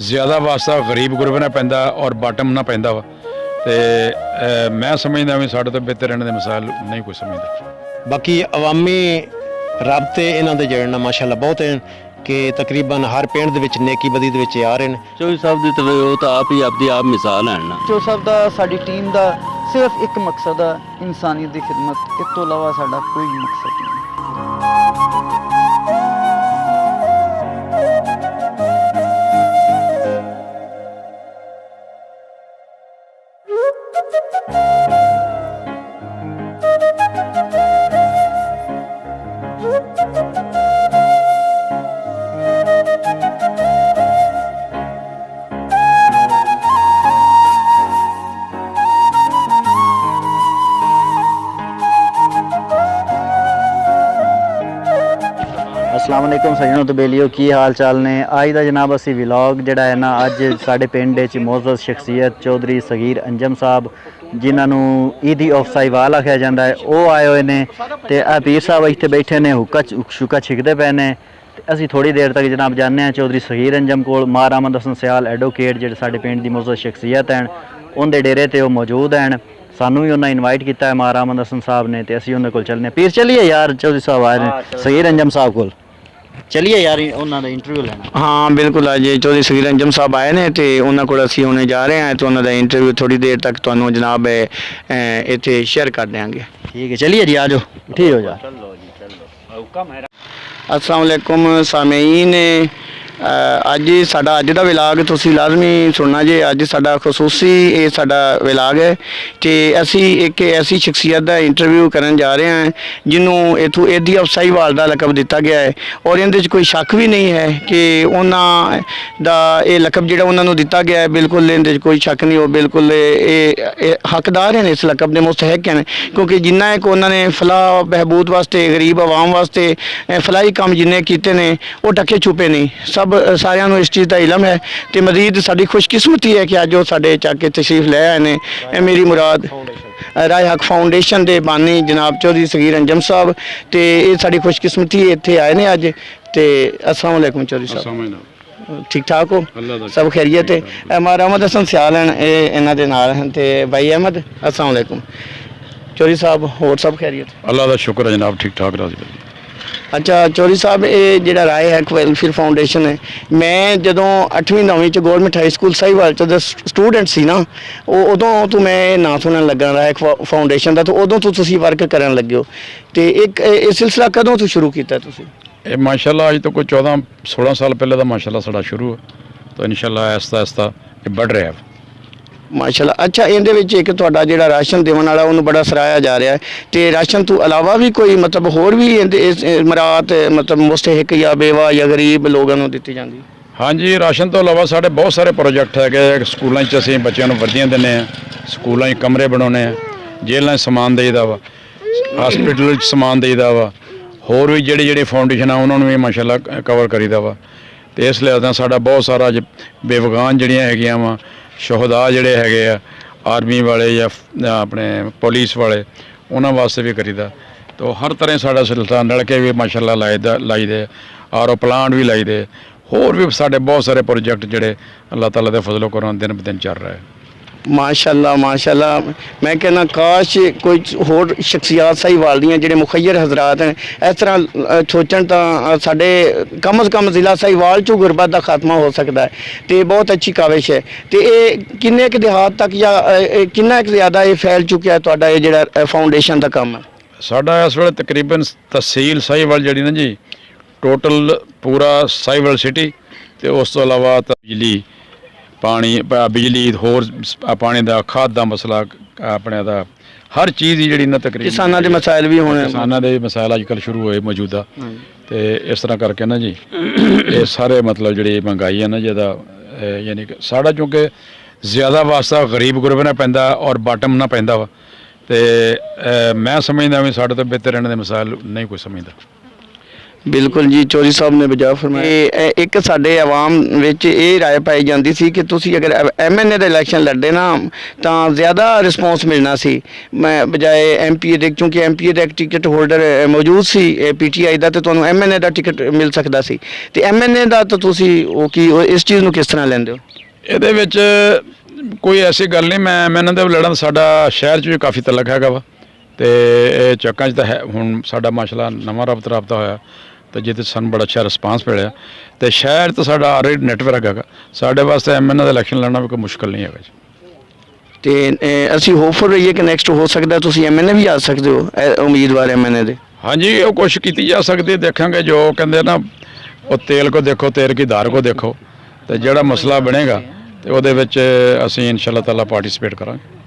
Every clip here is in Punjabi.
ਜ਼ਿਆਦਾ ਵਾਸਤਾ ਗਰੀਬ ਗੁਰਬ ਨਾਲ ਪੈਂਦਾ ਔਰ ਬਾਟਮ ਨਾਲ ਪੈਂਦਾ ਵਾ। ਤੇ ਮੈਂ ਸਮਝਦਾ ਵੀ ਸਾਡੇ ਤੋਂ ਬਿਹਤਰ ਇਹਨਾਂ ਦੇ ਮਸਾਇਲ ਨਹੀਂ ਕੋਈ ਸਮਝਦਾ। ਬਾਕੀ ਅਵਾਮੀ ਰਾਬਤੇ ਇਹਨਾਂ ਦੇ ਜਿਹੜੇ ਨਾ ਮਾਸ਼ਾਅੱਲਾ ਬਹੁਤ ਹਨ ਕਿ ਤਕਰੀਬਨ ਹਰ ਪਿੰਡ ਦੇ ਵਿੱਚ ਨੇਕੀ ਬਦੀ ਦੇ ਵਿੱਚ ਆ ਰਹੇ ਨੇ। ਚੌਧਰੀ ਸਾਹਿਬ ਦੀ ਤੇ ਉਹ ਤਾਂ ਆਪ ਹੀ ਆਪਦੀ ਆਪ ਮਿਸਾਲ ਹਨ ਨਾ। ਜੋ ਸਭ ਦਾ ਸਾਡੀ ਟੀਮ ਦਾ ਸਿਰਫ ਇੱਕ ਮਕਸਦ ਹੈ ਇਨਸਾਨੀਅਤ ਦੀ ਖਿਦਮਤ। ਇਸ ਤੋਂ ਇਲਾਵਾ ਸਾਡਾ ਕੋਈ ਮਕਸਦ ਨਹੀਂ। ਅਸਲਾਮ ਅਲੈਕੁਮ ਸੱਜਣੋ ਤੇ ਬੇਲੀਓ ਕੀ ਹਾਲ ਚਾਲ ਨੇ? ਅੱਜ ਦਾ ਜਨਾਬ ਅਸੀਂ ਵਲੌਗ ਜਿਹੜਾ ਹੈ ਨਾ ਅੱਜ ਸਾਡੇ ਪਿੰਡ ਵਿੱਚ ਮੌਜ਼ਜ਼ ਸ਼ਖਸੀਅਤ ਚੌਧਰੀ ਸਗੀਰ ਅੰਜਮ ਸਾਹਿਬ ਜਿਨ੍ਹਾਂ ਨੂੰ ਈਦੀ ਆਫ ਸਾਈਵਾਲ ਆਖਿਆ ਜਾਂਦਾ ਹੈ ਉਹ ਆਏ ਹੋਏ ਨੇ ਤੇ ਆ ਪੀਰ ਸਾਹਿਬ ਇੱਥੇ ਬੈਠੇ ਨੇ ਹੁੱਕਾ ਸ਼ੁਕਾ ਛਿਕਦੇ ਪਏ ਨੇ। ਅਸੀਂ ਥੋੜੀ ਦੇਰ ਤੱਕ ਜਨਾਬ ਜਾਣਦੇ ਹਾਂ ਚੌਧਰੀ ਸਗੀਰ ਅੰਜਮ ਕੋਲ ਮਾਰ ਅਹਿਮਦ ਹਸਨ ਸਿਆਲ ਐਡਵੋਕੇਟ ਜਿਹੜੇ ਸਾਡੇ ਪਿੰਡ ਦੀ ਮੌਜ਼ਜ਼ ਸ਼ਖਸੀਅਤ ਹਨ ਉਹਦੇ ਡੇਰੇ ਤੇ ਉਹ ਮੌਜੂਦ ਹਨ। ਸਾਨੂੰ ਵੀ ਉਹਨਾਂ ਇਨਵਾਈਟ ਕੀਤਾ ਹੈ ਅਹਿਮਦ ਹਸਨ ਸਾਹਿਬ ਨੇ ਤੇ ਅਸੀਂ ਉਹਨਾਂ ਕੋਲ ਚੱਲਨੇ। ਪੀਰ ਚੱਲੀਏ ਯਾਰ ਚੌਧਰੀ ਸਾਹਿਬ ਆਏ ਨੇ ਸਗੀਰ ਅੰਜਮ ਸਾਹਿਬ ਕੋਲ। ਚਲਿਏ ਯਾਰ ਉਹਨਾਂ ਦਾ ਇੰਟਰਵਿਊ ਲੈਣਾ। ਹਾਂ ਬਿਲਕੁਲ ਅੱਜ ਚੌਧਰੀ ਸਗੀਰ ਅੰਜਮ ਸਾਹਿਬ ਆਏ ਨੇ ਤੇ ਉਹਨਾਂ ਕੋਲ ਅਸੀਂ ਹੁਣੇ ਜਾ ਰਹੇ ਹਾਂ ਤੇ ਉਹਨਾਂ ਦਾ ਇੰਟਰਵਿਊ ਥੋੜੀ ਦੇਰ ਤੱਕ ਤੁਹਾਨੂੰ ਜਨਾਬ ਇੱਥੇ ਸ਼ੇਅਰ ਕਰ ਦਿਆਂਗੇ। ਠੀਕ ਹੈ ਚਲਿਏ ਜੀ ਆਜੋ ਠੀਕ ਹੋ ਜਾ। ਅਸਲਾਮ ਵਾਲੇਕੁਮ ਸਾਮਈਨ ਅਹ, ਅੱਜ ਸਾਡਾ ਅੱਜ ਦਾ ਵਿਲਾਗ ਤੁਸੀਂ ਲਾਜ਼ਮੀ ਸੁਣਨਾ ਜੇ ਅੱਜ ਸਾਡਾ ਖਸੂਸੀ ਇਹ ਸਾਡਾ ਵਿਲਾਗ ਹੈ ਤੇ ਅਸੀਂ ਇੱਕ ਐਸੀ ਸ਼ਖਸੀਅਤ ਦਾ ਇੰਟਰਵਿਊ ਕਰਨ ਜਾ ਰਹੇ ਹਾਂ ਜਿਹਨੂੰ ਇਥੋਂ ਏਦੀ ਅਫਸਾਈਵਾਲ ਦਾ ਲਕਬ ਦਿੱਤਾ ਗਿਆ ਹੈ ਔਰ ਇਹਦੇ 'ਚ ਕੋਈ ਸ਼ੱਕ ਵੀ ਨਹੀਂ ਹੈ ਕਿ ਉਹਨਾਂ ਦਾ ਇਹ ਲਕਬ ਜਿਹੜਾ ਉਹਨਾਂ ਨੂੰ ਦਿੱਤਾ ਗਿਆ ਹੈ ਬਿਲਕੁਲ ਇਹਦੇ 'ਚ ਕੋਈ ਸ਼ੱਕ ਨਹੀਂ ਉਹ ਬਿਲਕੁਲ ਇਹ ਇਹ ਹੱਕਦਾਰ ਹਨ ਇਸ ਲਕਬ ਦੇ ਮੁਸਤਹਿਕ ਹਨ ਕਿਉਂਕਿ ਜਿੰਨਾ ਇੱਕ ਉਹਨਾਂ ਨੇ ਫਲਾਹ ਬਹਿਬੂਦ ਵਾਸਤੇ ਗਰੀਬ ਆਵਾਮ ਵਾਸਤੇ ਅਹ, ਫਲਾਹੀ ਕੰਮ ਜਿੰਨੇ ਕੀਤੇ ਨੇ ਉਹ ਟੱਕੇ ਛੁਪੇ ਨਹੀਂ ਸਭ ਅਹ, ਸਾਰਿਆਂ ਨੂੰ ਇਸ ਚੀਜ਼ ਦਾ ਇਲਮ ਹੈ ਤੇ ਮਜ਼ੀਦ ਸਾਡੀ ਖੁਸ਼ਕਿਸਮਤੀ ਹੈ ਕਿ ਅੱਜ ਉਹ ਸਾਡੇ ਚੱਕ ਤਸ਼ਰੀਫ ਲੈ ਆਏ ਨੇ। ਇਹ ਮੇਰੀ ਮੁਰਾਦ ਰਾਏ ਹੱਕ ਫਾਊਂਡੇਸ਼ਨ ਦੇ ਬਾਨੀ ਜਨਾਬ ਚੌਧਰੀ ਸਗੀਰ ਅੰਜਮ ਸਾਹਿਬ ਤੇ ਇਹ ਸਾਡੀ ਖੁਸ਼ਕਿਸਮਤੀ ਹੈ, ਇੱਥੇ ਆਏ ਨੇ ਅੱਜ ਤੇ ਅਸਲਾਮ ਵਾਲੇਕੁਮ ਚੌਧਰੀ ਸਾਹਿਬ। ਠੀਕ ਠਾਕ ਹੋ? ਸਭ ਖੈਰੀਅਤ ਹੈ? ਇਹ ਮਾਰਾ ਅਹਿਮਦ ਹਸਨ ਸਿਆਲ ਹਨ ਇਹ ਇਹਨਾਂ ਦੇ ਨਾਲ ਹਨ ਤੇ ਬਾਈ ਅਹਿਮਦ ਅਸਲਾਮ ਵਾਲੇਕੁਮ ਚੌਧਰੀ ਸਾਹਿਬ ਹੋਰ ਸਭ ਖੈਰੀਅਤ? ਅੱਲਾ ਦਾ ਸ਼ੁਕਰ ਹੈ ਜਨਾਬ ਠੀਕ ਠਾਕ ਰਾਜ਼ੀ ਅੱਛਾ ਚੋਰੀ ਸਾਹਿਬ, ਇਹ ਜਿਹੜਾ ਰਾਏ ਹੈਕ ਵੈਲਫੇਅਰ ਫਾਊਂਡੇਸ਼ਨ ਹੈ। ਮੈਂ ਜਦੋਂ 8ਵੀਂ 9ਵੀਂ ਚ ਗਵਰਨਮੈਂਟ ਹਾਈ ਸਕੂਲ ਸਾਈਵਾਲ ਚ ਦਾ ਸਟੂਡੈਂਟ ਸੀ ਨਾ, ਉਹ ਉਦੋਂ ਤੋਂ ਮੈਂ ਇਹ ਨਾਂ ਸੁਣਨ ਲੱਗਾ ਰਾਏ ਫਾਊਂਡੇਸ਼ਨ ਦਾ, ਤਾਂ ਉਦੋਂ ਤੋਂ ਤੁਸੀਂ ਵਰਕ ਕਰਨ ਲੱਗੇ ਹੋ। ਤੇ ਇੱਕ, ਇਹ ਇਹ ਸਿਲਸਿਲਾ ਕਦੋਂ ਤੋਂ ਸ਼ੁਰੂ ਕੀਤਾ ਤੁਸੀਂ? ਇਹ ਮਾਸ਼ਾਅੱਲਾ, ਅੱਜ ਤੋਂ ਕੋਈ 14 16 ਸਾਲ ਪਹਿਲਾਂ ਦਾ ਮਾਸ਼ਾਅੱਲਾ ਸਾਡਾ ਸ਼ੁਰੂ ਹੈ। ਤਾਂ ਇਨਸ਼ਾਅੱਲਾ ਆਹਿਸਤਾ ਆਹਿਸਤਾ ਇਹ ਵੱਧ ਰਿਹਾ ਹੈ। ਮਾਸ਼ਾਅੱਲਾ। ਅੱਛਾ, ਇਹਦੇ ਵਿੱਚ ਇੱਕ ਤੁਹਾਡਾ ਜਿਹੜਾ ਰਾਸ਼ਨ ਦੇਵਣ ਵਾਲਾ, ਉਹਨੂੰ ਬੜਾ ਸਰਾਇਆ ਜਾ ਰਿਹਾ ਹੈ। ਤੇ ਰਾਸ਼ਨ ਤੋਂ ਇਲਾਵਾ ਵੀ ਕੋਈ ਮਤਲਬ ਹੋਰ ਵੀ ਇਹਦੇ, ਇਸ ਮਰਾਤ ਮਤਲਬ ਮੁਸਤਹਿਕ ਜਾਂ ਬੇਵਾ ਜਾਂ ਗਰੀਬ ਲੋਕਾਂ ਨੂੰ ਦਿੱਤੀ ਜਾਂਦੀ? ਹਾਂਜੀ, ਰਾਸ਼ਨ ਤੋਂ ਇਲਾਵਾ ਸਾਡੇ ਬਹੁਤ ਸਾਰੇ ਪ੍ਰੋਜੈਕਟ ਹੈਗੇ ਸਕੂਲਾਂ 'ਚ ਅਸੀਂ ਬੱਚਿਆਂ ਨੂੰ ਵਰਦੀਆਂ ਦਿੰਦੇ ਆ ਸਕੂਲਾਂ 'ਚ ਕਮਰੇ ਬਣਾਉਨੇ ਆ ਜੇਲ੍ਹਾਂ 'ਚ ਸਮਾਨ ਦੇਈਦਾ ਵਾ। ਹਸਪੀਟਲ 'ਚ ਸਮਾਨ ਦੇਈਦਾ ਵਾ। ਹੋਰ ਵੀ ਜਿਹੜੇ ਜਿਹੜੇ ਫਾਊਂਡੇਸ਼ਨ ਆ, ਉਹਨਾਂ ਨੂੰ ਵੀ ਮਾਸ਼ਾਅੱਲਾ ਕਵਰ ਕਰੀਦਾ ਵਾ। ਤੇ ਇਸ ਲਈ ਤਾਂ ਸਾਡਾ ਬਹੁਤ ਸਾਰਾ ਬੇਵਗਾਨ ਜਿਹੜੀਆਂ ਹੈਗੀਆਂ ਵਾ ਸ਼ਹਦਾ ਜਿਹੜੇ ਹੈਗੇ ਆ, ਆਰਮੀ ਵਾਲੇ ਜਾਂ ਆਪਣੇ ਪੁਲਿਸ ਵਾਲੇ, ਉਹਨਾਂ ਵਾਸਤੇ ਵੀ ਕਰੀਦਾ। ਤੋ ਹਰ ਤਰ੍ਹਾਂ ਸਾਡਾ ਸਿਲਸਿਲਾ ਨਲਕੇ ਵੀ ਮਾਸ਼ਾਅੱਲਾ ਲਾਈਦਾ ਲਾਈਦੇ ਆਰਓ ਪਲਾਂਟ ਵੀ ਲਾਈਦੇ ਹੋਰ ਵੀ ਸਾਡੇ ਬਹੁਤ ਸਾਰੇ ਪ੍ਰੋਜੈਕਟ ਜਿਹੜੇ ਅੱਲਾਹ ਤਾਲਾ ਦੇ ਫਜ਼ਲੋ ਕਰਮ ਦਿਨ ਬ ਦਿਨ ਚੱਲ ਰਹੇ ਮਾਸ਼ਾਅੱਲਾ ਮਾਸ਼ਾਅੱਲਾ। ਮੈਂ ਕਹਿੰਦਾ, ਕਾਸ਼ ਕੋਈ ਹੋਰ ਸ਼ਖਸੀਅਤ ਸਾਹੀਵਾਲ ਦੀਆਂ ਜਿਹੜੇ ਮੁਖੱਯਰ ਹਜ਼ਰਤ ਹਨ, ਇਸ ਤਰ੍ਹਾਂ ਸੋਚਣ ਤਾਂ ਸਾਡੇ ਕਮ ਅਜ਼ ਕਮ ਜ਼ਿਲ੍ਹਾ ਸਾਹੀਵਾਲ ਚੋਂ ਗੁਰਬਤ ਦਾ ਖਾਤਮਾ ਹੋ ਸਕਦਾ ਹੈ। ਤੇ ਬਹੁਤ ਅੱਛੀ ਕਾਵਿਸ਼ ਹੈ। ਤੇ ਇਹ ਕਿੰਨੇ ਕੁ ਦਿਹਾਤ ਤੱਕ ਜਾਂ ਇਹ ਕਿੰਨਾ ਕੁ ਜ਼ਿਆਦਾ ਇਹ ਫੈਲ ਚੁੱਕਿਆ ਤੁਹਾਡਾ ਇਹ ਜਿਹੜਾ ਫਾਊਂਡੇਸ਼ਨ ਦਾ ਕੰਮ ਹੈ? ਸਾਡਾ ਇਸ ਵੇਲੇ ਤਕਰੀਬਨ ਤਹਿਸੀਲ ਸਾਹੀਵਾਲ ਜਿਹੜੀ ਨਾ ਜੀ ਟੋਟਲ ਪੂਰਾ ਸਾਹੀਵਾਲ ਸਿਟੀ ਤੇ ਉਸ ਤੋਂ ਇਲਾਵਾ ਤਾਂ ਪਾਣੀ ਬਿਜਲੀ ਹੋਰ ਪਾਣੀ ਦਾ ਖਾਦ ਦਾ ਮਸਲਾ ਆਪਣੇ ਦਾ ਹਰ ਚੀਜ਼ ਜਿਹੜੀ ਨਾ ਤਕਰੀਬਨ ਕਿਸਾਨਾਂ ਦੇ ਮਸਾਇਲ ਵੀ ਹੋਣੇ। ਕਿਸਾਨਾਂ ਦੇ ਮਸਾਇਲ ਅੱਜ ਕੱਲ੍ਹ ਸ਼ੁਰੂ ਹੋਏ ਮੌਜੂਦਾ। ਤੇ ਇਸ ਤਰ੍ਹਾਂ ਕਰਕੇ ਨਾ ਜੀ ਇਹ ਸਾਰੇ ਮਤਲਬ ਜਿਹੜੀ ਮਹਿੰਗਾਈ ਹੈ ਨਾ ਜਿਹਦਾ ਯਾਨੀ ਕਿ ਸਾਡਾ ਕਿਉਂਕਿ ਜ਼ਿਆਦਾ ਵਾਸਤਾ ਗਰੀਬ ਗੁਰਬ ਨਾਲ ਪੈਂਦਾ ਔਰ ਬਾਟਮ ਨਾਲ ਪੈਂਦਾ ਵਾ। ਤੇ ਮੈਂ ਸਮਝਦਾ ਵੀ ਸਾਡੇ ਤੋਂ ਬਿਹਤਰ ਇਹਨਾਂ ਦੇ ਮਸਾਇਲ ਨਹੀਂ ਕੋਈ ਸਮਝਦਾ। ਬਿਲਕੁਲ ਜੀ ਚੋਰੀ ਸਾਹਿਬ ਨੇ ਬਜਾ ਫਰਮਾਇਆ। ਇਹ- ਇੱਕ ਸਾਡੇ ਆਵਾਮ ਵਿੱਚ ਇਹ ਰਾਏ ਪਾਈ ਜਾਂਦੀ ਸੀ ਕਿ ਤੁਸੀਂ ਅਗਰ ਐਮਐਨਏ ਦਾ ਇਲੈਕਸ਼ਨ ਲੜਦੇ ਨਾ ਤਾਂ ਜ਼ਿਆਦਾ ਰਿਸਪੌਂਸ ਮਿਲਣਾ ਸੀ। ਮੈਂ ਬਜਾਏ ਐਮਪੀਏ ਦੇ ਕਿਉਂਕਿ ਐਮਪੀਏ ਦਾ ਇੱਕ ਟਿਕਟ ਹੋਲਡਰ ਮੌਜੂਦ ਸੀ ਪੀਟੀਆਈ ਦਾ ਤੇ ਤੁਹਾਨੂੰ ਐਮਐਨਏ ਦਾ ਟਿਕਟ ਮਿਲ ਸਕਦਾ ਸੀ। ਤੇ ਐਮਐਨਏ ਦਾ ਤਾਂ ਤੁਸੀਂ ਉਹ ਕੀ ਉਹ ਇਸ ਚੀਜ਼ ਨੂੰ ਕਿਸ ਤਰ੍ਹਾਂ ਲੈਂਦੇ ਹੋ? ਇਹਦੇ ਵਿੱਚ ਕੋਈ ਐਸੀ ਗੱਲ ਨਹੀਂ ਮੈਂ ਮੈਨਾਂ ਦੇ ਲੜਨ ਸਾਡਾ ਸ਼ਹਿਰ 'ਚ ਵੀ ਕਾਫੀ ਤਲਕ ਹੈਗਾ ਵਾ। ਤੇ ਇਹ ਚੱਕਾਂ 'ਚ ਤਾਂ ਹੈ ਹੁਣ ਸਾਡਾ ਮਾਸ਼ਾਅੱਲਾ ਨਵਾਂ ਰਬਤ ਰਾਬਤਾ ਹੋਇਆ ਤੇ ਜਿਹਦੇ ਸਾਨੂੰ ਬੜਾ ਅੱਛਾ ਰਿਸਪਾਂਸ ਮਿਲਿਆ। ਤੇ ਸ਼ਹਿਰ ਤਾਂ ਸਾਡਾ ਆਲਰੇਡੀ ਨੈਟਵਰਕ ਹੈਗਾ। ਸਾਡੇ ਵਾਸਤੇ ਐਮਐਨਏ ਦਾ ਇਲੈਕਸ਼ਨ ਲੜਨਾ ਵੀ ਕੋਈ ਮੁਸ਼ਕਲ ਨਹੀਂ ਹੈਗਾ ਜੀ। ਤੇ ਅਸੀਂ ਹੋਪਫੁਲ ਰਹੀਏ ਕਿ ਨੈਕਸਟ ਹੋ ਸਕਦਾ ਤੁਸੀਂ ਐਮਐਨਏ ਵੀ ਆ ਸਕਦੇ ਹੋ ਉਮੀਦਵਾਰ ਐਮਐਨਏ ਦੇ। ਹਾਂਜੀ ਉਹ ਕੋਸ਼ਿਸ਼ ਕੀਤੀ ਜਾ ਸਕਦੀ ਹੈ ਦੇਖਾਂਗੇ ਜੋ ਕਹਿੰਦੇ ਨਾ ਉਹ ਤੇਲ ਕੋ ਦੇਖੋ ਤੇਲ ਕੀ ਧਾਰ ਕੋ ਦੇਖੋ ਤੇ ਜਿਹੜਾ ਮਸਲਾ ਬਣੇਗਾ ਤੇ ਉਹਦੇ ਵਿੱਚ ਅਸੀਂ ਇਨਸ਼ਾਅੱਲਾ ਤਾਲਾ ਪਾਰਟਿਸਿਪੇਟ ਕਰਾਂਗੇ।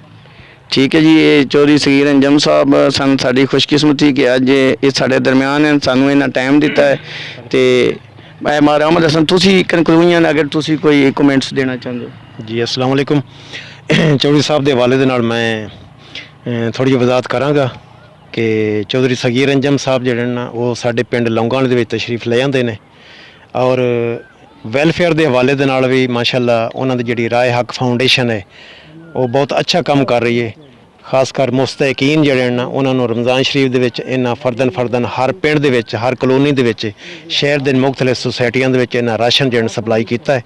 ਠੀਕ ਹੈ ਜੀ, ਇਹ ਚੌਧਰੀ ਸਗੀਰ ਅੰਜਮ ਸਾਹਿਬ ਸਾਨੂੰ ਸਾਡੀ ਖੁਸ਼ਕਿਸਮਤੀ ਕਿ ਅੱਜ ਇਹ ਸਾਡੇ ਦਰਮਿਆਨ ਹਨ, ਸਾਨੂੰ ਇਹਨਾਂ ਟਾਈਮ ਦਿੱਤਾ ਹੈ ਤੇ ਮੈਂ ਮਾਰਾ ਅਹਿਮਦ ਹਸਨ, ਤੁਸੀਂ ਕਨਕਲੂਜਨ ਅਗਰ ਤੁਸੀਂ ਕੋਈ ਕਮੈਂਟਸ ਦੇਣਾ ਚਾਹੁੰਦੇ ਹੋ? ਜੀ, ਅਸਲਾਮ ਵਾਲੇਕੁਮ ਚੌਧਰੀ ਸਾਹਿਬ ਦੇ ਹਵਾਲੇ ਦੇ ਨਾਲ ਮੈਂ ਥੋੜੀ ਜਿਹੀ ਵਜ਼ਾਹਤ ਕਰਾਂਗਾ ਕਿ ਚੌਧਰੀ ਸਗੀਰ ਅੰਜਮ ਸਾਹਿਬ ਜਿਹੜੇ ਨਾ ਉਹ ਸਾਡੇ ਪਿੰਡ ਲੌਂਗਾਂ ਦੇ ਵਿੱਚ ਤਸ਼ਰੀਫ ਲੈ ਜਾਂਦੇ ਨੇ ਔਰ ਵੈਲਫੇਅਰ ਦੇ ਹਵਾਲੇ ਦੇ ਨਾਲ ਵੀ ਮਾਸ਼ਾਅੱਲਾ ਉਹਨਾਂ ਦੀ ਜਿਹੜੀ ਰਾਏ ਹੱਕ ਫਾਊਂਡੇਸ਼ਨ ਹੈ ਉਹ ਬਹੁਤ ਅੱਛਾ ਕੰਮ ਕਰ ਰਹੀ ਹੈ ਖਾਸ ਕਰ ਮੁਸਤੈਕੀਨ ਜਿਹੜੇ ਨੇ ਉਹਨਾਂ ਨੂੰ ਰਮਜ਼ਾਨ ਸ਼ਰੀਫ ਦੇ ਵਿੱਚ ਇਹਨਾਂ ਫਰਦਨ ਫਰਦਨ ਹਰ ਪਿੰਡ ਦੇ ਵਿੱਚ, ਹਰ ਕਲੋਨੀ ਦੇ ਵਿੱਚ, ਸ਼ਹਿਰ ਦੇ ਮੁxtਲਿਫ ਸੁਸਾਇਟੀਆਂ ਦੇ ਵਿੱਚ ਇਹਨਾਂ ਰਾਸ਼ਨ ਜਿਹੜਾ ਸਪਲਾਈ ਕੀਤਾ ਹੈ।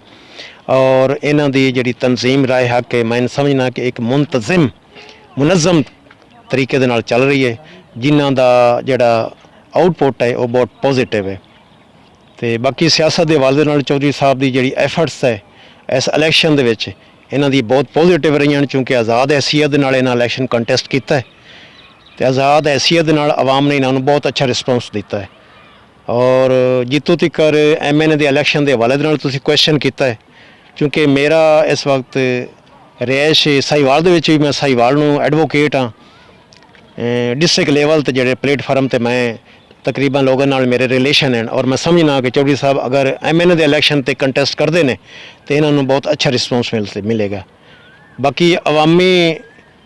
ਔਰ ਇਹਨਾਂ ਦੀ ਜਿਹੜੀ ਤਨਜ਼ੀਮ, ਰਾਏ ਹੱਕ ਹੈ, ਮੈਂ ਸਮਝਣਾ ਕਿ ਇੱਕ ਮੁੰਤਜ਼ਮ ਮੁਨਜ਼ਮ ਤਰੀਕੇ ਦੇ ਨਾਲ ਚੱਲ ਰਹੀ ਹੈ ਜਿਨ੍ਹਾਂ ਦਾ ਜਿਹੜਾ ਆਊਟਪੁੱਟ ਹੈ, ਉਹ ਬਹੁਤ ਪੋਜ਼ਿਟਿਵ ਹੈ। ਤੇ ਬਾਕੀ ਸਿਆਸਤ ਦੇ ਹਵਾਲੇ ਨਾਲ ਚੌਧਰੀ ਸਾਹਿਬ ਦੀ ਜਿਹੜੀ ਐਫਰਟਸ ਹੈ, ਇਸ ਇਲੈਕਸ਼ਨ ਦੇ ਵਿੱਚ ਇਹਨਾਂ ਦੀ ਬਹੁਤ ਪੋਜ਼ਿਟਿਵ ਰਹੀਆਂ ਨੇ ਕਿਉਂਕਿ ਆਜ਼ਾਦ ਹੈਸੀਅਤ ਦੇ ਨਾਲ ਇਹਨਾਂ ਇਲੈਕਸ਼ਨ ਕੰਟੈਸਟ ਕੀਤਾ ਹੈ ਤੇ ਆਜ਼ਾਦ ਹੈਸੀਅਤ ਦੇ ਨਾਲ ਆਵਾਮ ਨੇ ਇਹਨਾਂ ਨੂੰ ਬਹੁਤ ਅੱਛਾ ਰਿਸਪੌਂਸ ਦਿੱਤਾ ਹੈ। ਔਰ ਜਿੱਤੋਂ ਤੱਕ ਐਮਐਨਏ ਦੇ ਇਲੈਕਸ਼ਨ ਦੇ ਹਵਾਲੇ ਦੇ ਨਾਲ ਤੁਸੀਂ ਕੁਐਸਚਨ ਕੀਤਾ ਹੈ, ਕਿਉਂਕਿ ਮੇਰਾ ਇਸ ਵਕਤ ਰਿਹਾਇਸ਼ ਸਾਈਵਾਲ ਦੇ ਵਿੱਚ ਵੀ ਮੈਂ ਸਾਈਵਾਲ ਨੂੰ ਐਡਵੋਕੇਟ ਹਾਂ। ਡਿਸਟ੍ਰਿਕਟ ਲੈਵਲ ਤੇ ਜਿਹੜੇ ਪਲੇਟਫਾਰਮ ਤੇ ਮੈਂ ਤਕਰੀਬਨ ਲੋਕਾਂ ਨਾਲ ਮੇਰੇ ਰਿਲੇਸ਼ਨ ਹਨ ਔਰ ਮੈਂ ਸਮਝਣਾ ਕਿ ਚੌਧਰੀ ਸਾਹਿਬ ਅਗਰ ਐਮਐਨਏ ਦੇ ਇਲੈਕਸ਼ਨ ਤੇ ਕੰਟੈਸਟ ਕਰਦੇ ਨੇ, ਤੇ ਇਹਨਾਂ ਨੂੰ ਬਹੁਤ ਅੱਛਾ ਰਿਸਪੌਂਸ ਮਿਲ ਮਿਲੇਗਾ। ਬਾਕੀ ਅਵਾਮੀ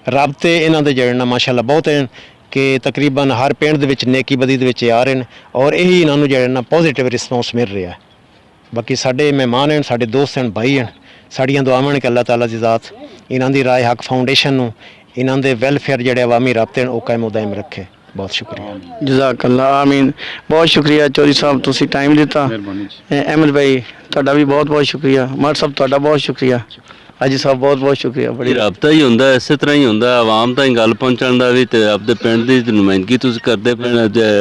ਰਾਬਤੇ ਇਹਨਾਂ ਦੇ ਜਿਹੜੇ ਨਾ, ਮਾਸ਼ਾਅੱਲਾ ਬਹੁਤ ਹਨ ਕਿ ਤਕਰੀਬਨ ਹਰ ਪਿੰਡ ਦੇ ਵਿੱਚ, ਨੇਕੀ ਬਦੀ ਦੇ ਵਿੱਚ ਆ ਰਹੇ ਨੇ ਔਰ ਇਹੀ ਇਹਨਾਂ ਨੂੰ ਜਿਹੜੇ ਨਾ ਪੋਜ਼ਿਟਿਵ ਰਿਸਪੌਂਸ ਮਿਲ ਰਿਹਾ ਬਾਕੀ ਸਾਡੇ ਮਹਿਮਾਨ ਹਨ, ਸਾਡੇ ਦੋਸਤ ਹਨ, ਭਾਈ ਹਨ, ਸਾਡੀਆਂ ਦੁਆਵਾਂ ਨੇ ਕਿ ਅੱਲਾਹ ਤਾਲਾ ਦੀ ਜ਼ਾਤ, ਇਹਨਾਂ ਦੀ ਰਾਏ ਹੱਕ ਫਾਊਂਡੇਸ਼ਨ ਨੂੰ, ਇਹਨਾਂ ਦੇ ਵੈਲਫੇਅਰ ਜਿਹੜੇ ਅਵਾਮੀ ਰਾਬਤੇ ਹਨ, ਉਹ ਕਾਇਮ ਉਦਾਇਮ ਰੱਖੇ। ਬਹੁਤ ਸ਼ੁਕਰੀਆ। ਜਜ਼ਾਕੱਲਾ ਆਮੀਨ। ਬਹੁਤ ਸ਼ੁਕਰੀਆ ਚੌਧਰੀ ਸਾਹਿਬ ਤੁਸੀਂ ਟਾਈਮ ਦਿੱਤਾ। ਮਿਹਰਬਾਨੀ ਜੀ। ਅਹ, ਅਹਿਮਦ ਭਾਈ ਤੁਹਾਡਾ ਵੀ ਬਹੁਤ ਬਹੁਤ ਸ਼ੁਕਰੀਆ। ਮਾਰ ਸਾਹਿਬ ਤੁਹਾਡਾ ਬਹੁਤ ਸ਼ੁਕਰੀਆ। ਅਜੀ ਸਾਹਿਬ ਬਹੁਤ ਬਹੁਤ ਸ਼ੁਕਰੀਆ। ਬੜੀ ਰਾਬਤਾ ਹੀ ਹੁੰਦਾ ਇਸੇ ਤਰ੍ਹਾਂ ਹੀ ਹੁੰਦਾ। ਆਵਾਮ ਤਾਈਂ ਗੱਲ ਪਹੁੰਚਣ ਦਾ ਵੀ ਤੇ ਆਪਦੇ ਪਿੰਡ ਦੀ ਨੁਮਾਇੰਦਗੀ ਤੁਸੀਂ ਕਰਦੇ ਪਏ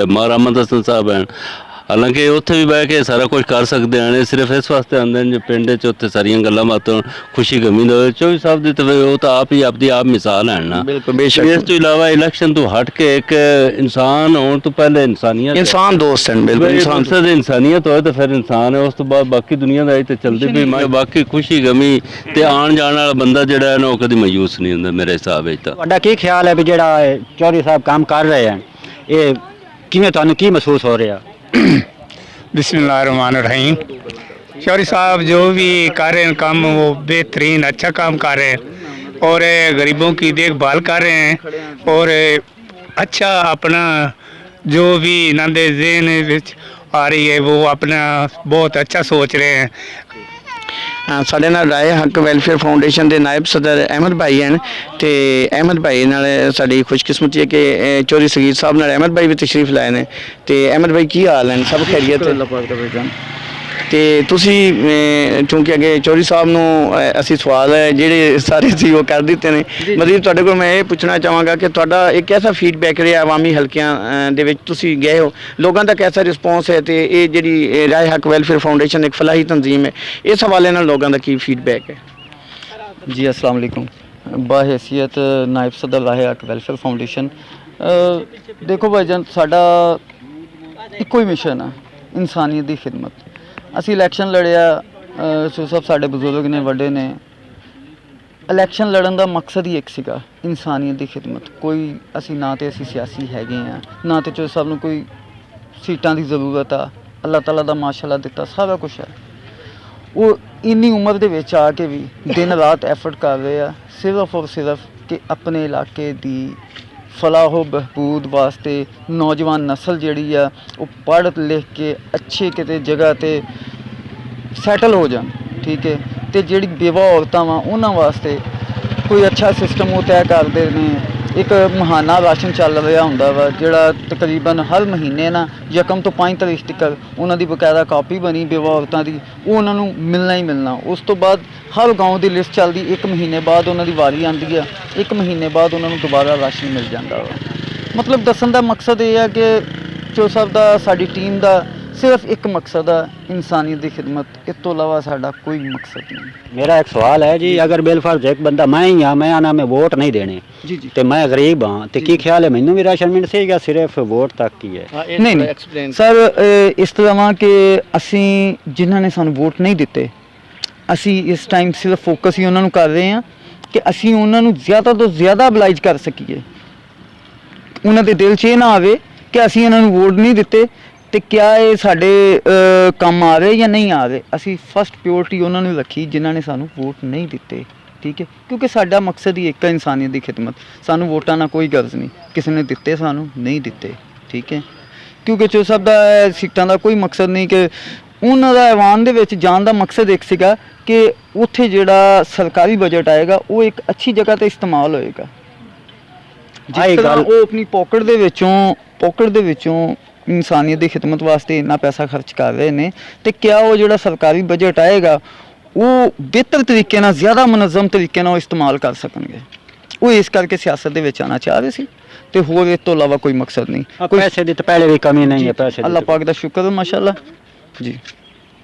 ਮਾਰ ਅਹਿਮਦ ਹਸਨ ਸਾਹਿਬ ਹਨ ਹਾਲਾਂਕਿ ਉੱਥੇ ਵੀ ਬਹਿ ਕੇ ਸਾਰਾ ਕੁਝ ਕਰ ਸਕਦੇ ਇਹ ਸਿਰਫ ਇਸ ਵਾਸਤੇ ਆਉਂਦੇ ਨੇ ਜੇ ਪਿੰਡ 'ਚ ਉੱਥੇ ਸਾਰੀਆਂ ਗੱਲਾਂ ਬਾਤਾਂ ਖੁਸ਼ੀ ਗਮੀ ਦਾ ਚੌਵੀ ਸਾਹਿਬ ਦੀ ਤੇ ਉਹ ਤਾਂ ਆਪ ਹੀ ਆਪਦੀ ਆਪ ਮਿਸਾਲ ਹਨ ਨਾ। ਬਿਲਕੁਲ ਬੇਸ਼ੱਕ। ਇਸ ਤੋਂ ਇਲਾਵਾ ਇਲੈਕਸ਼ਨ ਤੋਂ ਹਟ ਕੇ ਇੱਕ ਇਨਸਾਨ ਹੋਣ ਤੋਂ ਪਹਿਲੇ ਇਨਸਾਨੀਅਤ ਹੈ। ਇਨਸਾਨ ਦੋਸਤ ਹਨ ਬਿਲਕੁਲ ਇਨਸਾਨ ਇਨਸਾਨ ਇਨਸਾਨੀਅਤ ਹੋਏ ਤਾਂ ਫਿਰ ਇਨਸਾਨ ਹੈ ਉਸ ਤੋਂ ਬਾਅਦ ਬਾਕੀ ਦੁਨੀਆਦਾਰੀ ਤੇ ਚੱਲਦੀ ਪਈ ਮੈਂ ਬਾਕੀ ਖੁਸ਼ੀ ਗਮੀ ਤੇ ਆਉਣ ਜਾਣ ਵਾਲਾ ਬੰਦਾ ਜਿਹੜਾ ਹੈ ਨਾ ਉਹ ਕਦੀ ਮਾਯੂਸ ਨਹੀਂ ਹੁੰਦਾ ਮੇਰੇ ਹਿਸਾਬ ਵਿੱਚ ਤਾਂ। ਤੁਹਾਡਾ ਕੀ ਖਿਆਲ ਹੈ ਵੀ ਜਿਹੜਾ ਇਹ ਚੌਧਰੀ ਸਾਹਿਬ ਕੰਮ ਕਰ ਰਹੇ ਹਨ ਇਹ ਕਿਵੇਂ ਤੁਹਾਨੂੰ ਕੀ ਮਹਿਸੂਸ ਹੋ ਰਿਹਾ? बिस्मिल्लाहिर्रहमानिर्रहीम। चौधरी साहब, जो भी कर रहे हैं, काम वो बेहतरीन अच्छा काम कर रहे हैं और गरीबों की देखभाल कर रहे हैं और अच्छा अपना जो भी नंदे जहन आ रही है, वो अपना बहुत अच्छा सोच रहे हैं। ਸਾਡੇ ਨਾਲ ਰਾਏ ਹੱਕ ਵੈਲਫੇਅਰ ਫਾਊਂਡੇਸ਼ਨ ਦੇ ਨਾਇਬ ਸਦਰ ਅਹਿਮਦ ਭਾਈ ਹਨ ਤੇ ਅਹਿਮਦ ਭਾਈ ਨਾਲ ਸਾਡੀ ਖੁਸ਼ਕਿਸਮਤੀ ਹੈ ਕਿ ਚੋਰੀ ਚੌਧਰੀ ਸਗੀਰ ਸਾਹਿਬ ਨਾਲ ਅਹਿਮਦ ਭਾਈ ਵੀ ਤਸ਼ਰੀਫ ਲਾਏ ਨੇ ਤੇ ਅਹਿਮਦ ਭਾਈ ਕੀ ਹਾਲ ਹਨ? ਸਭ ਖੈਰੀਅਤ ਤੇ ਤੁਸੀਂ ਕਿਉਂਕਿ ਅੱਗੇ ਚੌਰੀ ਸਾਹਿਬ ਨੂੰ ਅਸੀਂ ਸਵਾਲ ਹੈ ਜਿਹੜੇ ਸਾਰੇ ਸੀ ਉਹ ਕਰ ਦਿੱਤੇ ਨੇ। ਮਤਲਬ ਤੁਹਾਡੇ ਕੋਲ ਮੈਂ ਇਹ ਪੁੱਛਣਾ ਚਾਹਾਂਗਾ ਕਿ ਤੁਹਾਡਾ ਇਹ ਕਿਹਦਾ ਫੀਡਬੈਕ ਰਿਹਾ ਆਵਾਮੀ ਹਲਕਿਆਂ ਦੇ ਵਿੱਚ ਤੁਸੀਂ ਗਏ ਹੋ। ਲੋਕਾਂ ਦਾ ਕਿਹਦਾ ਰਿਸਪੌਂਸ ਹੈ ਤੇ ਇਹ ਜਿਹੜੀ ਰਾਏ ਹੱਕ ਵੈਲਫੇਅਰ ਫਾਊਂਡੇਸ਼ਨ ਇੱਕ ਫਲਾਹੀ ਤਨਜ਼ੀਮ ਹੈ ਇਸ ਹਵਾਲੇ ਨਾਲ ਲੋਕਾਂ ਦਾ ਕੀ ਫੀਡਬੈਕ ਹੈ? ਜੀ ਅਸਲਾਮ ਅਲੈਕੁਮ। ਬਾਹਸੀਅਤ ਨਾਇਬ ਸਦਰ ਰਾਏ ਹੱਕ ਵੈਲਫੇਅਰ ਫਾਊਂਡੇਸ਼ਨ ਦੇਖੋ ਭਾਈਜਾਨ ਸਾਡਾ ਇੱਕੋ ਹੀ ਮਿਸ਼ਨ ਆ ਇਨਸਾਨੀਅਤ ਦੀ ਖਿਦਮਤ। ਅਸੀਂ ਇਲੈਕਸ਼ਨ ਲੜਿਆ ਅ, ਸੋ ਸਭ ਸਾਡੇ ਬਜ਼ੁਰਗ ਨੇ ਵੱਡੇ ਨੇ। ਇਲੈਕਸ਼ਨ ਲੜਨ ਦਾ ਮਕਸਦ ਹੀ ਇੱਕ ਸੀਗਾ ਇਨਸਾਨੀਅਤ ਦੀ ਖਿਦਮਤ। ਕੋਈ ਅਸੀਂ ਨਾ ਤੇ ਅਸੀਂ ਸਿਆਸੀ ਹੈਗੇ ਆ ਨਾ ਤੇ ਚੋ ਸਭ ਨੂੰ ਕੋਈ ਸੀਟਾਂ ਦੀ ਜ਼ਰੂਰਤ ਆ ਅੱਲਾਹ ਤਾਲਾ ਦਾ ਮਾਸ਼ਾਅੱਲਾ ਦਿੱਤਾ ਸਾਰਾ ਕੁਝ ਹੈ ਉਹ ਇੰਨੀ ਉਮਰ ਦੇ ਵਿੱਚ ਆ ਕੇ ਵੀ ਦਿਨ ਰਾਤ ਐਫਰਟ ਕਰ ਰਹੇ ਆ ਸਿਰਫ ਔਰ ਸਿਰਫ ਕਿ ਆਪਣੇ ਇਲਾਕੇ ਦੀ ਫਲਾਹੋ ਬਹਿਬੂਦ ਵਾਸਤੇ ਨੌਜਵਾਨ ਨਸਲ ਜਿਹੜੀ ਆ, ਉਹ ਪੜ੍ਹ ਲਿਖ ਕੇ ਅੱਛੇ ਕਿਤੇ ਜਗ੍ਹਾ ਤੇ ਸੈਟਲ ਹੋ ਜਾਣ, ਠੀਕ ਹੈ? ਤੇ ਜਿਹੜੀ ਬੇਵਾ ਔਰਤਾਂ ਵਾ, ਉਹਨਾਂ ਵਾਸਤੇ ਕੋਈ ਅੱਛਾ ਸਿਸਟਮ ਉਹ ਤੈਅ ਕਰਦੇ ਨੇ ਇੱਕ ਮਹਾਨਾ ਰਾਸ਼ਨ ਚੱਲ ਰਿਹਾ ਹੁੰਦਾ ਵਾ ਜਿਹੜਾ ਤਕਰੀਬਨ ਹਰ ਮਹੀਨੇ ਨਾ ਯਕਮ ਤੋਂ 5 ਤਰੀਕ ਤੱਕ ਉਹਨਾਂ ਦੀ ਬਕਾਇਦਾ ਕਾਪੀ ਬਣੀ ਬੇਵਾ ਔਰਤਾਂ ਦੀ ਉਹ ਉਹਨਾਂ ਨੂੰ ਮਿਲਣਾ ਹੀ ਮਿਲਣਾ ਉਸ ਤੋਂ ਬਾਅਦ ਹਰ گاؤں ਦੀ ਲਿਸਟ ਚੱਲਦੀ ਇੱਕ ਮਹੀਨੇ ਬਾਅਦ ਉਹਨਾਂ ਦੀ ਵਾਰੀ ਆਉਂਦੀ ਆ ਇੱਕ ਮਹੀਨੇ ਬਾਅਦ ਉਹਨਾਂ ਨੂੰ ਦੁਬਾਰਾ ਰਾਸ਼ਨ ਮਿਲ ਜਾਂਦਾ ਵਾ ਮਤਲਬ ਦੱਸਣ ਦਾ ਮਕਸਦ ਇਹ ਹੈ ਕਿ ਚੋ ਸਾਹਿਬ ਦਾ ਸਾਡੀ ਟੀਮ ਦਾ ਸਿਰਫ ਇੱਕ ਮਕਸਦ ਆ ਇਨਸਾਨੀਅਤ ਦੀ ਖਿਦਮਤ। ਇਸ ਤੋਂ ਇਲਾਵਾ ਸਾਡਾ ਕੋਈ ਮਕਸਦ ਨਹੀਂ। ਮੇਰਾ ਇੱਕ ਸਵਾਲ ਹੈ ਜੀ ਅਗਰ ਬੇਲਫਰਜ਼ ਇੱਕ ਬੰਦਾ ਮੈਂ ਹੀ ਆ ਮੈਂ ਆਣਾ ਮੈਂ ਵੋਟ ਨਹੀਂ ਦੇਣੇ। ਤੇ ਮੈਂ ਗਰੀਬ ਹਾਂ ਤੇ ਕੀ ਖਿਆਲ ਹੈ ਮੈਨੂੰ ਵੀ ਰਾਸ਼ਨ ਮਿਲ ਸੇਗਾ ਸਿਰਫ ਵੋਟ ਤੱਕ ਹੀ ਹੈ? ਨਹੀਂ ਨਹੀਂ। ਸਰ ਇਸ ਤਰ੍ਹਾਂ ਕਿ ਅਸੀਂ ਜਿਨ੍ਹਾਂ ਨੇ ਸਾਨੂੰ ਵੋਟ ਨਹੀਂ ਦਿੱਤੇ ਅਸੀਂ ਇਸ ਟਾਈਮ ਸਿਰਫ ਫੋਕਸ ਹੀ ਉਹਨਾਂ ਨੂੰ ਕਰ ਰਹੇ ਹਾਂ ਕਿ ਅਸੀਂ ਉਹਨਾਂ ਨੂੰ ਜ਼ਿਆਦਾ ਤੋਂ ਜ਼ਿਆਦਾ ਅਬਲਾਈਜ ਕਰ ਸਕੀਏ। ਉਹਨਾਂ ਦੇ ਦਿਲ 'ਚ ਇਹ ਨਾ ਆਵੇ ਕਿ ਅਸੀਂ ਇਹਨਾਂ ਨੂੰ ਵੋਟ ਨਹੀਂ ਦਿੱਤੇ ਤੇ ਕਿਆ ਇਹ ਸਾਡੇ ਅਹ, ਕੰਮ ਆ ਰਹੇ ਜਾਂ ਨਹੀਂ ਆ ਰਹੇ? ਅਸੀਂ ਫਸਟ ਪਿਓਰਿਟੀ ਉਹਨਾਂ ਨੂੰ ਰੱਖੀ ਜਿਨ੍ਹਾਂ ਨੇ ਸਾਨੂੰ ਵੋਟ ਨਹੀਂ ਦਿੱਤੇ ਠੀਕ ਹੈ? ਕਿਉਂਕਿ ਸਾਡਾ ਮਕਸਦ ਹੀ ਇੱਕ ਹੈ ਇਨਸਾਨੀਅਤ ਦੀ ਖਿਦਮਤ। ਸਾਨੂੰ ਵੋਟਾਂ ਨਾਲ ਕੋਈ ਗਰਜ਼ ਨਹੀਂ। ਕਿਸੇ ਨੇ ਦਿੱਤੇ ਸਾਨੂੰ ਨਹੀਂ ਦਿੱਤੇ ਠੀਕ ਹੈ? ਕਿਉਂਕਿ ਚੋ ਸਭ ਦਾ ਇਹ ਸੀਟਾਂ ਦਾ ਕੋਈ ਮਕਸਦ ਨਹੀਂ ਕਿ ਉਹਨਾਂ ਦਾ ਐਵਾਨ ਦੇ ਵਿੱਚ ਜਾਣ ਦਾ ਮਕਸਦ ਇੱਕ ਸੀਗਾ ਕਿ ਉੱਥੇ ਜਿਹੜਾ ਸਰਕਾਰੀ ਬਜਟ ਆਏਗਾ ਉਹ ਇੱਕ ਅੱਛੀ ਜਗ੍ਹਾ ਤੇ ਇਸਤੇਮਾਲ ਹੋਏਗਾ। ਆਹ ਇਹ ਜਿਸ ਤਰ੍ਹਾਂ ਗੱਲ- ਉਹ ਆਪਣੀ ਪਾਕਟ ਦੇ ਵਿੱਚੋਂ ਪਾਕਟ ਦੇ ਵਿੱਚੋਂ ਇਨਸਾਨੀਅਤ ਦੀ ਖਿਦਮਤ ਵਾਸਤੇ ਇੰਨਾ ਪੈਸਾ ਖਰਚ ਕਰ ਰਹੇ ਨੇ ਤੇ ਕਿਆ ਉਹ ਜਿਹੜਾ ਸਰਕਾਰੀ ਬਜਟ ਆਏਗਾ ਉਹ ਬਿਹਤਰ ਤਰੀਕੇ ਨਾਲ ਜ਼ਿਆਦਾ ਮਨਜ਼ਮ ਤਰੀਕੇ ਨਾਲ ਇਸਤੇਮਾਲ ਕਰ ਸਕਣਗੇ। ਉਹ ਇਸ ਕਰਕੇ ਸਿਆਸਤ ਦੇ ਵਿੱਚ ਆਣਾ ਚਾਹ ਰਹੇ ਸੀ ਤੇ ਹੋਰ ਇਸ ਤੋਂ ਇਲਾਵਾ ਕੋਈ ਮਕਸਦ ਨਹੀਂ। ਪੈਸੇ ਦੀ ਤਾਂ ਪਹਿਲੇ ਵੀ ਕਮੀ ਨਹੀਂ ਹੈ ਪੈਸੇ ਅੱਲਾਹ ਦੀ ਪਾਕ ਦਾ ਸ਼ੁਕਰ ਹੈ ਮਾਸ਼ਾਅੱਲਾ। ਜੀ।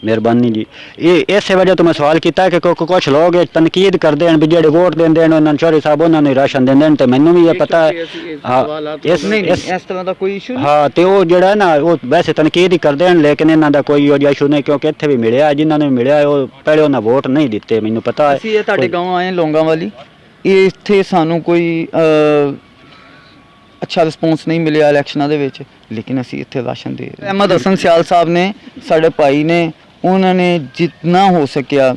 ਮਿਹਰਬਾਨੀ ਜੀ। ਇਹ ਇਸੇ ਵਜ੍ਹਾ ਤੋਂ ਮੈਂ ਸਵਾਲ ਕੀਤਾ ਕਿ ਕੁ- ਕੁਛ ਲੋਕ ਇਹ ਤਨਕੀਦ ਕਰਦੇ ਹਨ ਵੀ ਜਿਹੜੇ ਵੋਟ ਦਿੰਦੇ ਨੇ ਉਹਨਾਂ ਨੂੰ ਚੌਧਰੀ ਸਾਹਿਬ ਉਹਨਾਂ ਨੂੰ ਰਾਸ਼ਨ ਦਿੰਦੇ ਨੇ ਤੇ ਮੈਨੂੰ ਵੀ ਇਹ ਪਤਾ ਇਸ ਇਸ ਤਰ੍ਹਾਂ ਦਾ ਕੋਈ ਇਸ਼ੂ ਨਹੀਂ। ਹਾਂ ਤੇ ਉਹ ਜਿਹੜਾ ਨਾ ਉਹ ਵੈਸੇ ਤਨਕੀਦ ਹੀ ਕਰਦੇ ਹਨ ਲੇਕਿਨ ਇਹਨਾਂ ਦਾ ਕੋਈ ਉਹ ਇਸ਼ੂ ਨਹੀਂ ਕਿਉਂਕਿ ਇੱਥੇ ਵੀ ਮਿਲਿਆ ਜਿਨ੍ਹਾਂ ਨੂੰ ਮਿਲਿਆ ਉਹ ਪਹਿਲੇ ਉਹਨਾਂ ਵੋਟ ਨਹੀਂ ਦਿੱਤੇ ਮੈਨੂੰ ਪਤਾ ਹੈ। ਅਸੀਂ ਇਹ ਤੁਹਾਡੇ ਗਾਉਂ ਆਏ ਲੌਂਗਾਂ ਵਾਲੀ ਇਹ ਇੱਥੇ ਸਾਨੂੰ ਕੋਈ ਅੱਛਾ ਰਿਸਪੌਂਸ ਨਹੀਂ ਮਿਲਿਆ ਇਲੈਕਸ਼ਨਾਂ ਦੇ ਵਿੱਚ ਲੇਕਿਨ ਅਸੀਂ ਇੱਥੇ ਰਾਸ਼ਨ ਦੇ। ਅਹਿਮਦ ਹਸਨ ਸਿਆਲ ਸਾਹਿਬ ਨੇ ਸਾਡੇ ਭਾਈ ਨੇ ਉਹਨਾਂ ਨੇ ਜਿੰਨਾ ਹੋ ਸਕਿਆ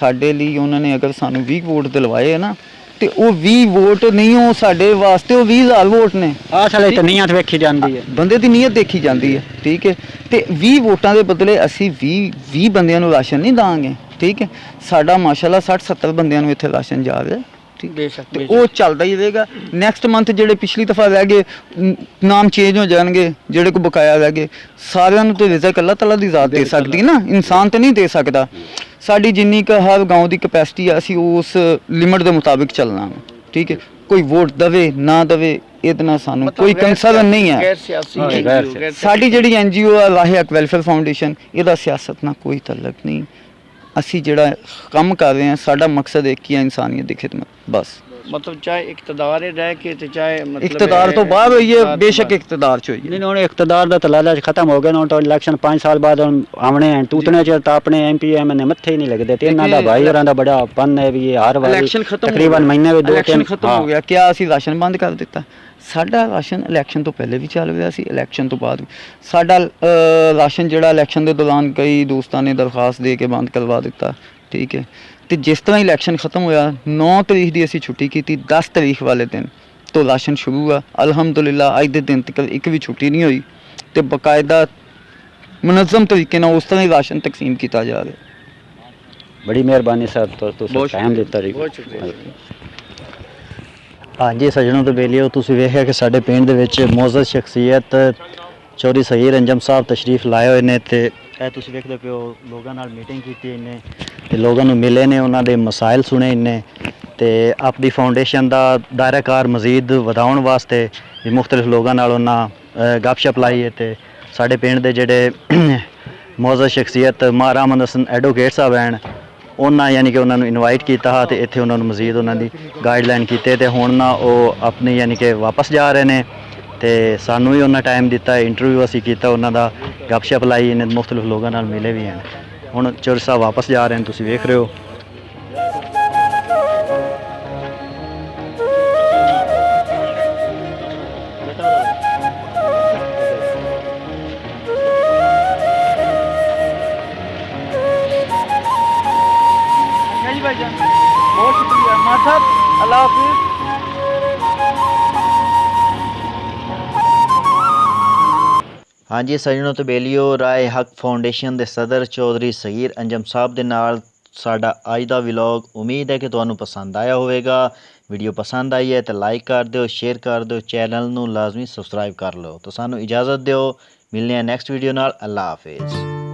ਸਾਡੇ ਲਈ ਉਹਨਾਂ ਨੇ ਅਗਰ ਸਾਨੂੰ 20 ਵੋਟ ਦਿਲਵਾਏ ਹੈ ਨਾ ਤੇ ਉਹ 20 ਵੋਟ ਨਹੀਂ ਉਹ ਸਾਡੇ ਵਾਸਤੇ ਉਹ 20000 ਵੋਟ ਨੇ। ਆਹ ਸਾਲੇ ਤਾਂ ਨੀਅਤ ਵੇਖੀ ਜਾਂਦੀ ਹੈ। ਬੰਦੇ ਦੀ ਨੀਅਤ ਦੇਖੀ ਜਾਂਦੀ ਹੈ ਠੀਕ ਹੈ? ਤੇ 20 ਵੋਟਾਂ ਦੇ ਬਦਲੇ ਅਸੀਂ 20 20 ਬੰਦਿਆਂ ਨੂੰ ਰਾਸ਼ਨ ਨਹੀਂ ਦਾਂਗੇ ਠੀਕ ਹੈ? ਸਾਡਾ ਮਾਸ਼ਾਅੱਲਾ 60 70 ਬੰਦਿਆਂ ਨੂੰ ਇੱਥੇ ਰਾਸ਼ਨ ਜਾ ਰਿਹਾ। ਠੀਕ ਬੇਸ਼ੱਕ ਤੇ ਉਹ ਚੱਲਦਾ ਹੀ ਰਹੇਗਾ ਨੈਕਸਟ ਮੰਥ ਜਿਹੜੇ ਪਿਛਲੀ ਦਫਾ ਰਹਿ ਗਏ ਨ- ਨਾਮ ਚੇਂਜ ਹੋ ਜਾਣਗੇ ਜਿਹੜੇ ਕੋ ਬਕਾਇਆ ਰਹਿ ਗਏ ਸਾਰਿਆਂ ਨੂੰ ਤੇ ਰਿਜ਼ਕ ਅੱਲਾਹ ਤਾਲਾ ਦੀ ਜ਼ਾਤ ਦੇ ਸਕਦੀ ਹੈ ਨਾ ਇਨਸਾਨ ਤੇ ਨਹੀਂ ਦੇ ਸਕਦਾ ਸਾਡੀ ਜਿੰਨੀ ਕ ਹਰ گاؤں ਦੀ ਕਪੈਸਿਟੀ ਆ ਅਸੀਂ ਉਸ ਲਿਮਟ ਦੇ ਮੁਤਾਬਿਕ ਚੱਲਣਾ ਵਾ, ਠੀਕ ਹੈ ਕੋਈ ਵੋਟ ਦਵੇ ਨਾ ਦਵੇ ਇਹਦੇ ਨਾਲ ਸਾਨੂੰ ਕੋਈ ਕੰਸਰਨ ਨਹੀਂ ਹੈ ਗੈਰ ਸਿਆਸੀ ਹਾਂ, NGO, ਗੈਰ ਗੈਰ ਸਾਡੀ ਜਿਹੜੀ ਐਨਜੀਓ ਆ ਲਾਹੇ ਹਕ ਵੈਲਫੇਅਰ ਫਾਊਂਡੇਸ਼ਨ ਇਹਦਾ ਸਿਆਸਤ ਨਾਲ ਕੋਈ ਤਾਲੁਕ ਨਹੀਂ ਅਸੀਂ ਜਿਹੜਾ ਕੰਮ ਕਰ ਰਹੇ ਹਾਂ ਸਾਡਾ ਮਕਸਦ ਇੱਕ ਹੀ ਹੈ ਇਨਸਾਨੀਅਤ ਦੀ ਖਿਦਮਤ ਬਸ। ਮਤਲਬ ਚਾਹੇ ਇਕਤਦਾਰ ਹੀ ਰਹਿ ਕੇ ਤੇ ਚਾਹੇ ਮਤਲਬ ਇਕਤਦਾਰ ਤੋਂ ਬਾਅਦ ਹੋਈ ਹੈ ਬੇਸ਼ੱਕ ਇਕਤਦਾਰ ਚ ਹੋਈ ਹੈ। ਨਹੀਂ ਹੁਣ ਇਕਤਦਾਰ ਦਾ ਤਾਂ ਲਾਲਚ ਖਤਮ ਹੋ ਗਿਆ ਨਾ ਹੁਣ ਤਾਂ ਇਲੈਕਸ਼ਨ 5 ਸਾਲ ਬਾਅਦ ਹੁਣ ਆਉਣੇ ਹਨ ਤੂਤਨੇ ਚ ਤਾਂ ਆਪਣੇ ਐਮਪੀ ਐਮਐਨਏ ਮੱਥੇ ਹੀ ਨਹੀਂ ਲੱਗਦੇ ਤੇ ਇਹਨਾਂ ਦਾ ਭਾਈ ਹੋਰਾਂ ਦਾ ਬੜਾ ਪੰਨ ਹੈ ਵੀ ਇਹ ਹਰ ਵਾਰੀ ਇਲੈਕਸ਼ਨ ਖਤਮ ਤਕਰੀਬਨ ਮਹੀਨੇ ਵਿੱਚ ਦੋ ਇਲੈਕਸ਼ਨ ਤਿੰਨ ਖਤਮ ਹੋ। ਗਿਆ। ਕਿਆ ਅਸੀਂ ਰਾਸ਼ਨ ਬੰਦ ਕਰ ਦਿੱਤਾ? ਸਾਡਾ ਰਾਸ਼ਨ ਇਲੈਕਸ਼ਨ ਤੋਂ ਪਹਿਲੇ ਵੀ ਚੱਲ ਰਿਹਾ ਸੀ ਇਲੈਕਸ਼ਨ ਤੋਂ ਬਾਅਦ ਵੀ। ਸਾਡਾ ਰਾਸ਼ਨ ਜਿਹੜਾ ਇਲੈਕਸ਼ਨ ਦੇ ਦੌਰਾਨ ਕਈ ਦੋਸਤਾਂ ਨੇ ਦਰਖਾਸਤ ਦੇ ਕੇ ਬੰਦ ਕਰਵਾ ਦਿੱਤਾ ਠੀਕ ਹੈ। ਤੇ ਜਿਸ ਤਰ੍ਹਾਂ ਇਲੈਕਸ਼ਨ ਖਤਮ ਹੋਇਆ 9 ਤਰੀਕ ਦੀ ਅਸੀਂ ਛੁੱਟੀ ਕੀਤੀ 10 ਤਰੀਕ ਵਾਲੇ ਦਿਨ ਤੋਂ ਰਾਸ਼ਨ ਸ਼ੁਰੂ ਆ। ਅਲਹਮਦੁਲਿਲਾ ਅੱਜ ਦੇ ਦਿਨ ਤੱਕ ਇੱਕ ਵੀ ਛੁੱਟੀ ਨਹੀਂ ਹੋਈ ਤੇ ਬਕਾਇਦਾ ਮੁਨਜ਼ਮ ਤਰੀਕੇ ਨਾਲ ਉਸ ਤਰ੍ਹਾਂ ਹੀ ਰਾਸ਼ਨ ਤਕਸੀਮ ਕੀਤਾ ਜਾ ਰਿਹਾ। ਬੜੀ ਮਿਹਰਬਾਨੀ ਸਰ ਤੁਸੀਂ ਟਾਈਮ ਦਿੱਤਾ ਜੀ। ਬਹੁਤ ਸ਼ੁਕਰੀਆ। ਹਾਂਜੀ ਸੱਜਣੋ ਤੇ ਬੇਲੀਓ ਤੁਸੀਂ ਵੇਖਿਆ ਕਿ ਸਾਡੇ ਪਿੰਡ ਦੇ ਵਿੱਚ ਮੌਜ਼ਜ਼ ਸ਼ਖਸੀਅਤ ਚੌਧਰੀ ਸਹੀਰ ਅੰਜਮ ਸਾਹਿਬ ਤਸ਼ਰੀਫ ਲਾਏ ਹੋਏ ਨੇ ਤੇ ਇਹ ਤੁਸੀਂ ਵੇਖਦੇ ਪਿਓ ਲੋਕਾਂ ਨਾਲ ਮੀਟਿੰਗ ਕੀਤੀ ਇਹਨੇ ਤੇ ਲੋਕਾਂ ਨੂੰ ਮਿਲੇ ਨੇ ਉਹਨਾਂ ਦੇ ਮਸਾਇਲ ਸੁਣੇ ਇਹਨੇ ਤੇ ਆਪਣੀ ਫਾਊਂਡੇਸ਼ਨ ਦਾ ਦਾਇਰਾਕਾਰ ਮਜ਼ੀਦ ਵਧਾਉਣ ਵਾਸਤੇ ਵੀ ਮੁxtਲਿਫ ਲੋਕਾਂ ਨਾਲ ਉਹਨਾਂ ਅ, ਗੱਪਸ਼ਪ ਲਾਈ ਹੈ ਤੇ ਸਾਡੇ ਪਿੰਡ ਦੇ ਜਿਹੜੇ ਮੌਜ਼ਜ਼ ਸ਼ਖਸੀਅਤ ਮਾਰਾ ਹਸਨ ਐਡਵੋਕੇਟ ਸਾਹਿਬ ਹਨ ਉਹਨਾਂ ਯਾਨੀ ਕਿ ਉਹਨਾਂ ਨੂੰ ਇਨਵਾਈਟ ਕੀਤਾ ਹਾ ਤੇ ਇੱਥੇ ਉਹਨਾਂ ਨੂੰ ਮਜ਼ੀਦ ਉਹਨਾਂ ਦੀ ਗਾਈਡਲਾਈਨ ਕੀਤੇ ਤੇ ਹੁਣ ਨਾ ਉਹ ਆਪਣੀ ਯਾਨੀ ਕਿ ਵਾਪਸ ਜਾ ਰਹੇ ਨੇ ਤੇ ਸਾਨੂੰ ਵੀ ਉਹਨਾਂ ਟਾਈਮ ਦਿੱਤਾ ਇੰਟਰਵਿਊ ਅਸੀਂ ਕੀਤਾ, ਉਹਨਾਂ ਦਾ ਗੱਪਸ਼ਪ ਲਾਈ, ਇਹਨੇ ਮੁxtਲਿਫ ਲੋਕਾਂ ਨਾਲ ਮਿਲੇ ਵੀ ਹਨ। ਹੁਣ ਚੌਰ ਸਾਹਿਬ ਵਾਪਸ ਜਾ ਰਹੇ ਨੇ, ਤੁਸੀਂ ਵੇਖ ਰਹੇ ਹੋ। ਹਾਂਜੀ, ਸਜਣੋ ਤਬੇਲੀਓ ਰਾਏ ਹੱਕ ਫਾਊਂਡੇਸ਼ਨ ਦੇ ਸਦਰ ਚੌਧਰੀ ਸਗੀਰ ਅੰਜਮ ਸਾਹਿਬ ਦੇ ਨਾਲ ਸਾਡਾ ਅੱਜ ਦਾ ਵਲੌਗ। ਉਮੀਦ ਹੈ ਕਿ ਤੁਹਾਨੂੰ ਪਸੰਦ ਆਇਆ ਹੋਵੇਗਾ। ਵੀਡੀਓ ਪਸੰਦ ਆਈ ਹੈ ਤਾਂ ਲਾਈਕ ਕਰ ਦਿਓ, ਸ਼ੇਅਰ ਕਰ ਦਿਓ, ਚੈਨਲ ਨੂੰ ਲਾਜ਼ਮੀ ਸਬਸਕ੍ਰਾਈਬ ਕਰ ਲਓ। ਤਾਂ ਸਾਨੂੰ ਇਜਾਜ਼ਤ ਦਿਓ। ਮਿਲਨੇ ਆ ਨੈਕਸਟ ਵੀਡੀਓ ਨਾਲ। ਅੱਲਾ ਹਾਫਿਜ਼।